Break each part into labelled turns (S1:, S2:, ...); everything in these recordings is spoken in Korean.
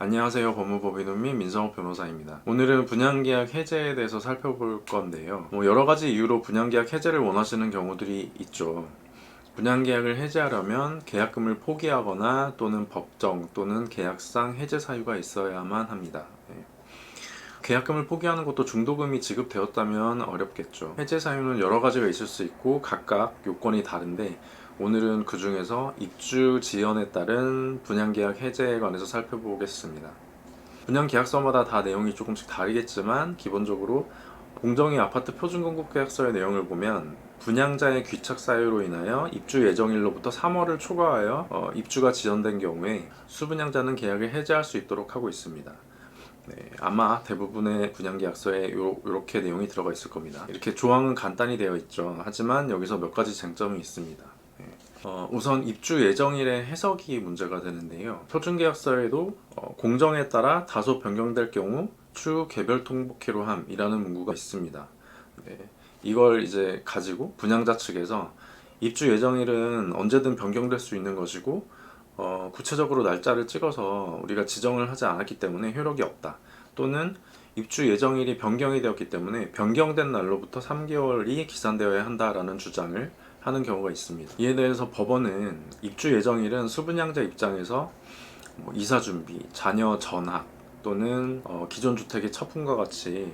S1: 안녕하세요. 법무법인 및 민성호 변호사입니다. 오늘은 분양계약 해제에 대해서 살펴볼 건데요. 뭐 여러 가지 이유로 분양계약 해제를 원하시는 경우들이 있죠. 분양계약을 해제하려면 계약금을 포기하거나 또는 법정 또는 계약상 해제 사유가 있어야만 합니다. 네. 계약금을 포기하는 것도 중도금이 지급되었다면 어렵겠죠. 해제 사유는 여러 가지가 있을 수 있고 각각 요건이 다른데 오늘은 그 중에서 입주 지연에 따른 분양계약 해제에 관해서 살펴보겠습니다. 분양계약서마다 다 내용이 조금씩 다르겠지만 기본적으로 공정위 아파트 표준건국계약서의 내용을 보면 분양자의 귀착 사유로 인하여 입주 예정일로부터 3월을 초과하여 어, 입주가 지연된 경우에 수분양자는 계약을 해제할 수 있도록 하고 있습니다. 네, 아마 대부분의 분양계약서에 요, 이렇게 내용이 들어가 있을 겁니다. 이렇게 조항은 간단히 되어 있죠. 하지만 여기서 몇 가지 쟁점이 있습니다. 네. 어, 우선 입주 예정일의 해석이 문제가 되는데요. 표준계약서에도 어, 공정에 따라 다소 변경될 경우 추후 개별 통보키로 함이라는 문구가 있습니다. 네. 이걸 이제 가지고 분양자 측에서 입주 예정일은 언제든 변경될 수 있는 것이고 어, 구체적으로 날짜를 찍어서 우리가 지정을 하지 않았기 때문에 효력이 없다. 또는 입주 예정일이 변경이 되었기 때문에 변경된 날로부터 3개월이 기산되어야 한다라는 주장을 하는 경우가 있습니다. 이에 대해서 법원은 입주 예정일은 수분양자 입장에서 뭐 이사 준비, 자녀 전학 또는 어, 기존 주택의 처분과 같이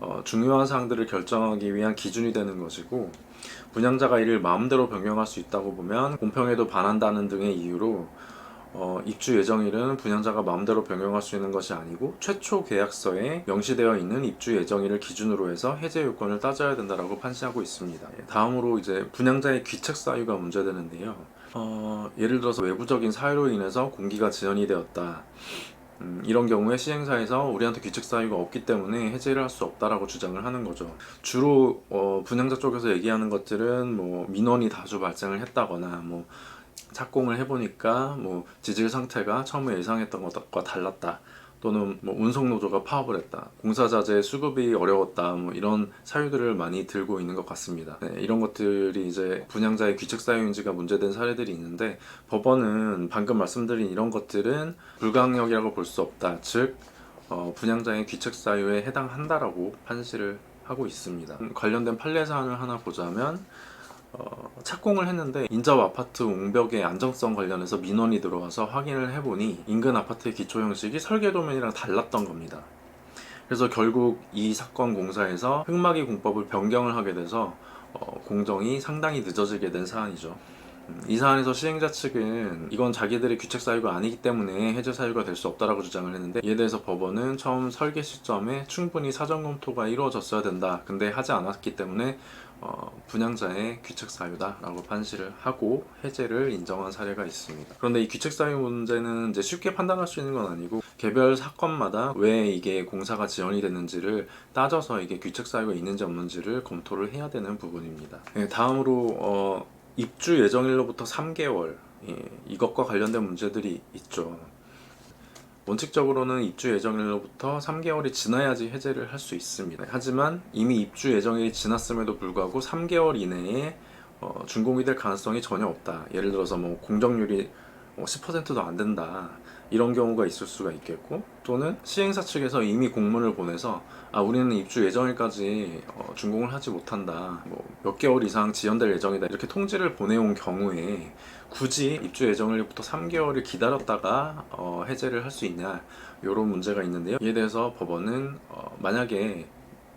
S1: 어, 중요한 사항들을 결정하기 위한 기준이 되는 것이고 분양자가 이를 마음대로 변경할 수 있다고 보면 공평에도 반한다는 등의 이유로 어, 입주 예정일은 분양자가 마음대로 변경할 수 있는 것이 아니고 최초 계약서에 명시되어 있는 입주 예정일을 기준으로 해서 해제 요건을 따져야 된다라고 판시하고 있습니다. 예, 다음으로 이제 분양자의 귀책 사유가 문제되는데요. 어, 예를 들어서 외부적인 사유로 인해서 공기가 지연이 되었다. 음, 이런 경우에 시행사에서 우리한테 귀책 사유가 없기 때문에 해제를 할 수 없다라고 주장을 하는 거죠. 주로 어, 분양자 쪽에서 얘기하는 것들은 뭐 민원이 다수 발생을 했다거나 뭐 착공을 해보니까 뭐 지질 상태가 처음에 예상했던 것과 달랐다. 또는 뭐 운송 노조가 파업을 했다. 공사 자재 수급이 어려웠다. 뭐 이런 사유들을 많이 들고 있는 것 같습니다. 네, 이런 것들이 이제 분양자의 귀책 사유인지가 문제된 사례들이 있는데 법원은 방금 말씀드린 이런 것들은 불가항력이라고 볼 수 없다. 즉 어, 분양자의 귀책 사유에 해당한다라고 판시를 하고 있습니다. 음, 관련된 판례 사안을 하나 보자면 어, 착공을 했는데 인접 아파트 옹벽의 안정성 관련해서 민원이 들어와서 확인을 해보니 인근 아파트의 기초 형식이 설계 도면이랑 달랐던 겁니다. 그래서 결국 이 사건 공사에서 흑마기 공법을 변경을 하게 돼서 어, 공정이 상당히 늦어지게 된 사안이죠. 음, 이 사안에서 시행자 측은 이건 자기들의 규책 사유가 아니기 때문에 해제 사유가 될 수 없다라고 주장을 했는데 이에 대해서 법원은 처음 설계 시점에 충분히 사전 검토가 이루어졌어야 된다. 근데 하지 않았기 때문에 어, 분양자의 귀책 사유다라고 판시를 하고 해제를 인정한 사례가 있습니다. 그런데 이 귀책 사유 문제는 이제 쉽게 판단할 수 있는 건 아니고 개별 사건마다 왜 이게 공사가 지연이 됐는지를 따져서 이게 귀책 사유가 있는지 없는지를 검토를 해야 되는 부분입니다. 네, 다음으로 어, 입주 예정일로부터 3개월 예, 이것과 관련된 문제들이 있죠. 원칙적으로는 입주 예정일로부터 3개월이 지나야지 해제를 할 수 있습니다. 하지만 이미 입주 예정일이 지났음에도 불구하고 3개월 이내에 어, 준공이 될 가능성이 전혀 없다. 예를 들어서 뭐 공정률이 뭐 10%도 안 된다. 이런 경우가 있을 수가 있겠고 또는 시행사 측에서 이미 공문을 보내서 아 우리는 입주 예정일까지 어, 준공을 하지 못한다. 뭐 몇 개월 이상 지연될 예정이다. 이렇게 통지를 보내온 경우에 굳이 입주 예정일부터 3개월을 기다렸다가 어, 해제를 할 수 있냐 이런 문제가 있는데요. 이에 대해서 법원은 어, 만약에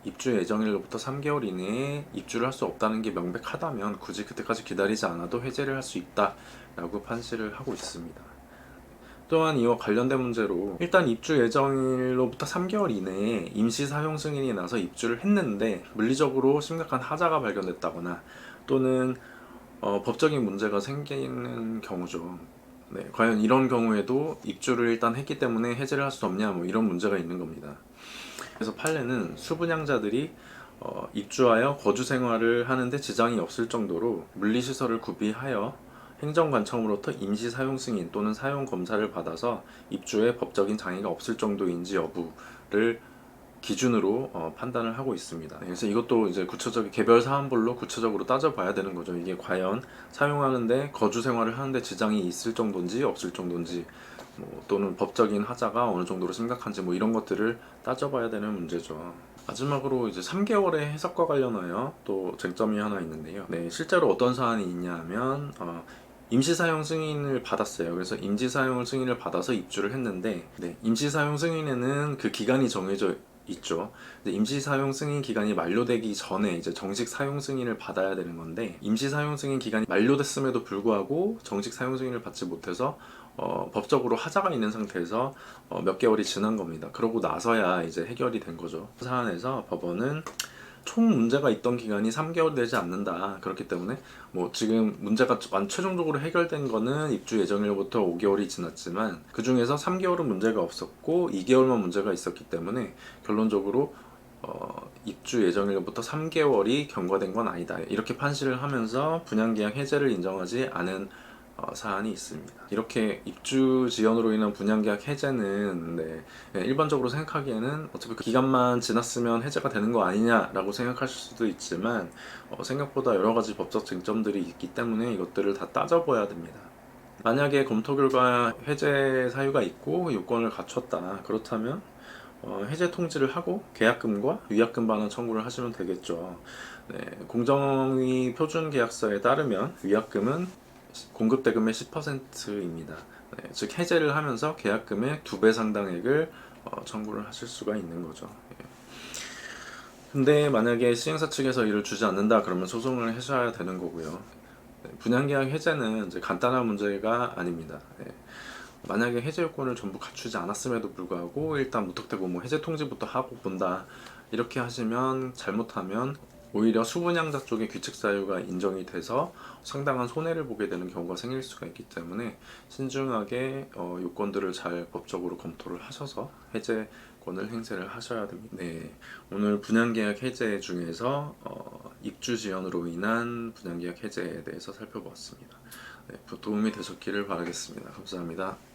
S1: 입주 예정일로부터 3개월 이내에 입주를 할 수 없다는 게 명백하다면 굳이 그때까지 기다리지 않아도 해제를 할 수 있다라고 판시를 하고 있습니다. 또한 이와 관련된 문제로 일단 입주 예정일로부터 3개월 이내에 임시 사용 승인이 나서 입주를 했는데 물리적으로 심각한 하자가 발견됐다거나 또는 어, 법적인 문제가 생기는 경우죠. 네, 과연 이런 경우에도 입주를 일단 했기 때문에 해제를 할 수 없냐 뭐 이런 문제가 있는 겁니다. 그래서 판례는 수분양자들이 어, 입주하여 거주 생활을 하는데 지장이 없을 정도로 물리시설을 구비하여 행정관청으로부터 임시 사용 승인 또는 사용 검사를 받아서 입주에 법적인 장애가 없을 정도인지 여부를 기준으로 어, 판단을 하고 있습니다. 그래서 이것도 이제 구체적 개별 사안별로 구체적으로 따져봐야 되는 거죠. 이게 과연 사용하는데 거주 생활을 하는데 지장이 있을 정도인지 없을 정도인지 뭐 또는 법적인 하자가 어느 정도로 심각한지 뭐 이런 것들을 따져봐야 되는 문제죠. 마지막으로 이제 3개월의 해석과 관련하여 또 쟁점이 하나 있는데요. 네, 실제로 어떤 사안이 있냐면 어, 임시 사용 승인을 받았어요. 그래서 임시 사용 승인을 받아서 입주를 했는데 네, 임시 사용 승인에는 그 기간이 정해져 있죠. 임시 사용 승인 기간이 만료되기 전에 이제 정식 사용 승인을 받아야 되는 건데 임시 사용 승인 기간이 만료됐음에도 불구하고 정식 사용 승인을 받지 못해서 어, 법적으로 하자가 있는 상태에서 어, 몇 개월이 지난 겁니다. 그러고 나서야 이제 해결이 된 거죠. 그 사안에서 법원은 총 문제가 있던 기간이 3개월 되지 않는다. 그렇기 때문에 뭐 지금 문제가 완 최종적으로 해결된 거는 입주 예정일부터 5개월이 지났지만 그 중에서 3개월은 문제가 없었고 2개월만 문제가 있었기 때문에 결론적으로 어, 입주 예정일부터 3개월이 경과된 건 아니다. 이렇게 판시를 하면서 분양계약 해제를 인정하지 않은 어, 사안이 있습니다. 이렇게 입주 지연으로 인한 분양계약 해제는 네, 네, 일반적으로 생각하기에는 어차피 그 기간만 지났으면 해제가 되는 거 아니냐라고 생각하실 수도 있지만 어, 생각보다 여러 가지 법적 쟁점들이 있기 때문에 이것들을 다 따져봐야 됩니다. 만약에 검토 결과 해제 사유가 있고 요건을 갖췄다 그렇다면 어, 해제 통지를 하고 계약금과 위약금 반환 청구를 하시면 되겠죠. 네, 공정위 표준 계약서에 따르면 위약금은 공급 대금의 10%입니다. 네, 즉 해제를 하면서 계약금의 두 배 상당액을 어, 청구를 하실 수가 있는 거죠. 예. 근데 만약에 시행사 측에서 이를 주지 않는다 그러면 소송을 하셔야 되는 거고요. 네, 분양계약 해제는 이제 간단한 문제가 아닙니다. 네. 만약에 해제 요건을 전부 갖추지 않았음에도 불구하고 일단 무턱대고 뭐 해제 통지부터 하고 본다 이렇게 하시면 잘못하면 오히려 수분양자 쪽의 규칙 사유가 인정이 돼서 상당한 손해를 보게 되는 경우가 생길 수가 있기 때문에 신중하게 어, 요건들을 잘 법적으로 검토를 하셔서 해제권을 행사를 하셔야 됩니다. 네, 오늘 분양계약 해제 중에서 어, 입주 지연으로 인한 분양계약 해제에 대해서 살펴보았습니다. 네, 도움이 되셨기를 바라겠습니다. 감사합니다.